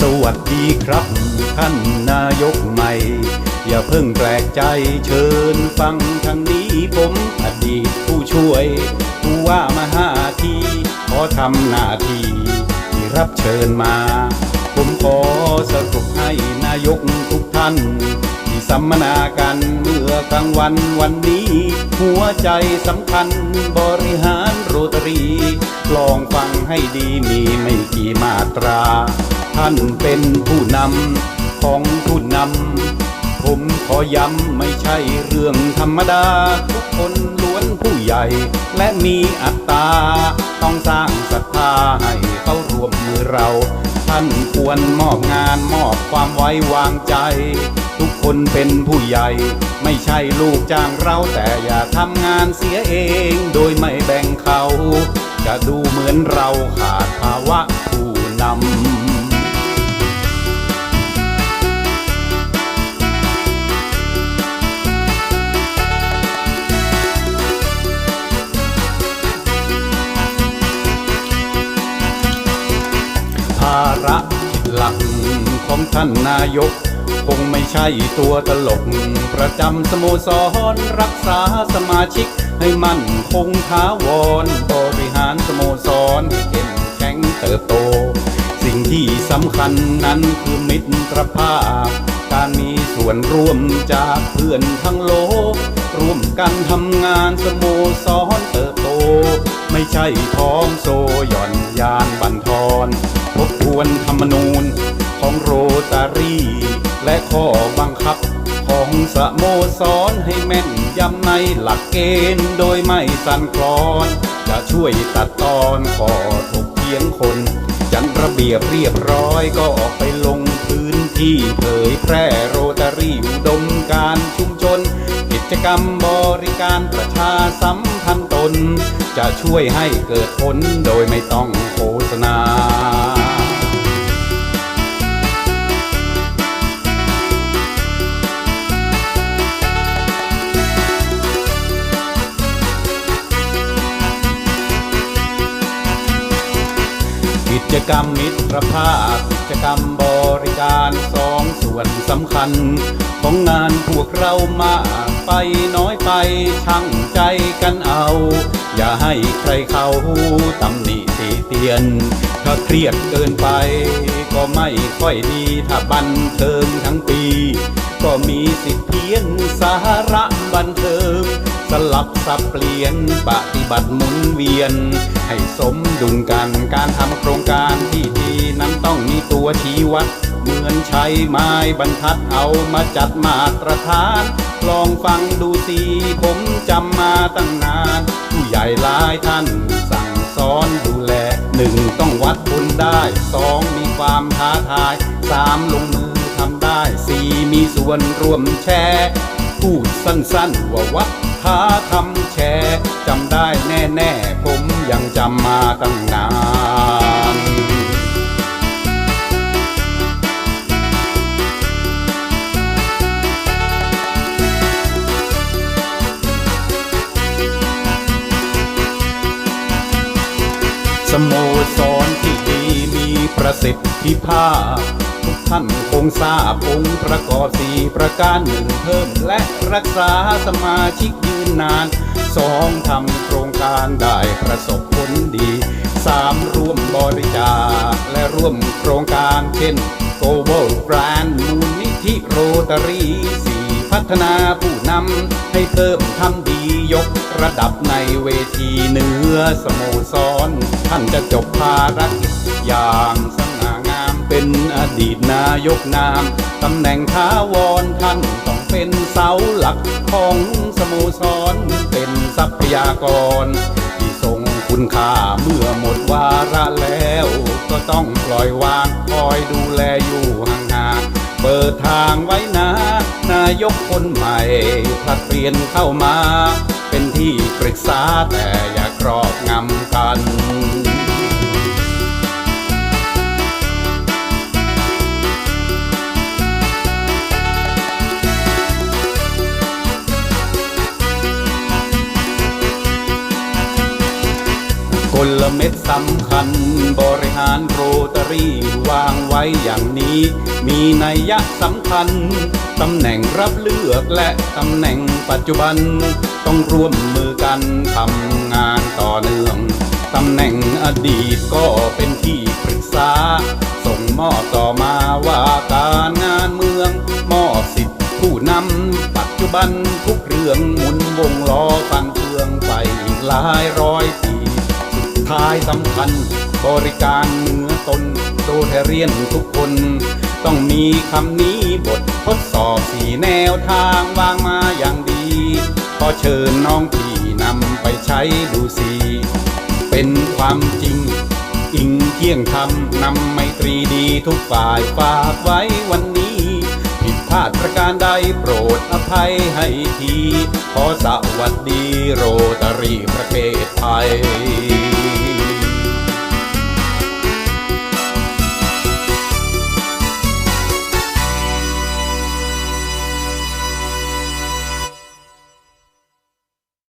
สวัสดีครับ ท่านนายกใหม่ อย่าเพิ่งแปลกใจเชิญฟังทางนี้ผมอดีตผู้ช่วย ผู้ว่ามาหาทีขอทำหน้าที่ที่รับเชิญมา ผมขอสรุปให้นายกทุกท่าน ที่สัมมนากันเมื่อกลางวันวันนี้ หัวใจสำคัญบริหารโรตารี ลองฟังให้ดีมีไม่กี่มาตรา ท่านเป็นผู้นำของผู้นำผมขอย้ำไม่ใช่เรื่องธรรมดา ทุกคนล้วนผู้ใหญ่ และมีอัตตา ต้องสร้างศรัทธาให้เขารวมมือเรา ท่านควรมอบงานมอบความไว้วางใจ ทุกคนเป็นผู้ใหญ่ ไม่ใช่ลูกจ้างเราแต่อย่าทำงานเสียเอง โดยไม่แบ่งเขา จะดูเหมือนเราขาดภาวะผู้นำภาระกิจหลักของท่านนายก คงไม่ใช่ตัวตลก ประจำสโมสรรักษาสมาชิก ให้มั่นคงท้าวรบริหารสโมสรให้เข้มแข็งเติบโต สิ่งที่สำคัญนั้นคือมิตรภาพ การมีส่วนร่วมจากเพื่อนทั้งโลก ร่วมกันทำงานสโมสรเติบโต ไม่ใช่ท้องโซหย่อนยานบันทอนทบทวนธรรมนูญของโรตารี และข้อบังคับ ของสโมสรให้แม่นยำในหลักเกณฑ์โดยไม่สั่นคลอน จะช่วยตัดตอนข้อถกเถียงคน จัดระเบียบเรียบร้อยก็ออกไปลงพื้นที่เผยแพร่โรตารีอุดมการชุมชน กิจกรรมบริการประชาสัมพันธ์ตน จะช่วยให้เกิดผลโดยไม่ต้องโฆษณา จกรรมมิตรภาพกิจกรรมบริการสองส่วนสำคัญ ของงานพวกเรามากไปน้อยไปช่างใจกันเอา อย่าให้ใครเขาตำหนิติเตียน ถ้าเครียดเกินไป ก็ไม่ค่อยดีถ้าบันเทิงทั้งปี ก็มีสิทธิเพี้ยนสาระบันเทิง สลับสับเปลี่ยนปฏิบัติหมุนเวียน ให้สมดุลกันการทำโครงการที่ดีนั้นต้องมีตัวชี้วัด เหมือนใช้ไม้บรรทัดเอามาจัดมาตรฐาน ลองฟังดูสิผมจำมาตั้งนาน ผู้ใหญ่หลายท่านสั่งสอนดูแลหนึ่งต้องวัดผลได้สองมีความท้าทายสามลงมือทำได้สี่มีส่วนร่วมแชร์พูดสั้นๆว่าวัด ท้าทำแชร์จำได้แน่ๆ ผมยังจำมาตั้งนานสโมสรที่ดีมีประสิทธิภาพ ท่านคงทราบองค์ประกอบสี่ประการหนึ่งเพิ่มและรักษาสมาชิกยืนนานสองทำโครงการได้ประสบผลดีสามร่วมบริจาคและร่วมโครงการเช่น Global Brand มูลนิธิโรตารีสี่พัฒนาผู้นำให้เพิ่มทำดียกระดับในเวทีเหนือสโมสร ท่านจะจบภารกิจอย่างสง เป็นอดีตนายกนามตำแหน่งท้าวรท่านต้องเป็นเสาหลักของสโมสรเป็นทรัพยากร ที่ทรงคุณค่าเมื่อหมดวาระแล้ว ก็ต้องปล่อยวางคอยดูแลอยู่ห่างๆเปิดทางไว้นะ นายกคนใหม่ผลัดเปลี่ยนเข้ามา เป็นที่ปรึกษาแต่อย่าครอบงำกัน ลเม็ดสำคัญ บริหารโรตารี่วางไว้อย่างนี้ มีนัยยะสำคัญ ตำแหน่งรับเลือกและตำแหน่งปัจจุบัน ต้องร่วมมือกันทำงานต่อเนื่อง ตำแหน่งอดีตก็เป็นที่ปรึกษา ส่งมอบต่อมาว่าการงานเมือง มอบสิทธิผู้นำปัจจุบันทุกเรื่องหมุนวงล้อฟังเครื่องไปอีกหลายร้อยปี ท้ายสำคัญ บริการเหนือตนโดยเรียนทุกคน ต้องมีคำนี้บททดสอบสี่แนวทางวางมาอย่างดีขอเชิญน้องพี่นำไปใช้ดูสิเป็นความจริง อิงเที่ยงธรรมนำไมตรีดีทุกฝ่ายฝากไว้วันนี้ พลาดประการใดโปรดอภัยให้ที ขอสวัสดีโรตารีประเทศไทย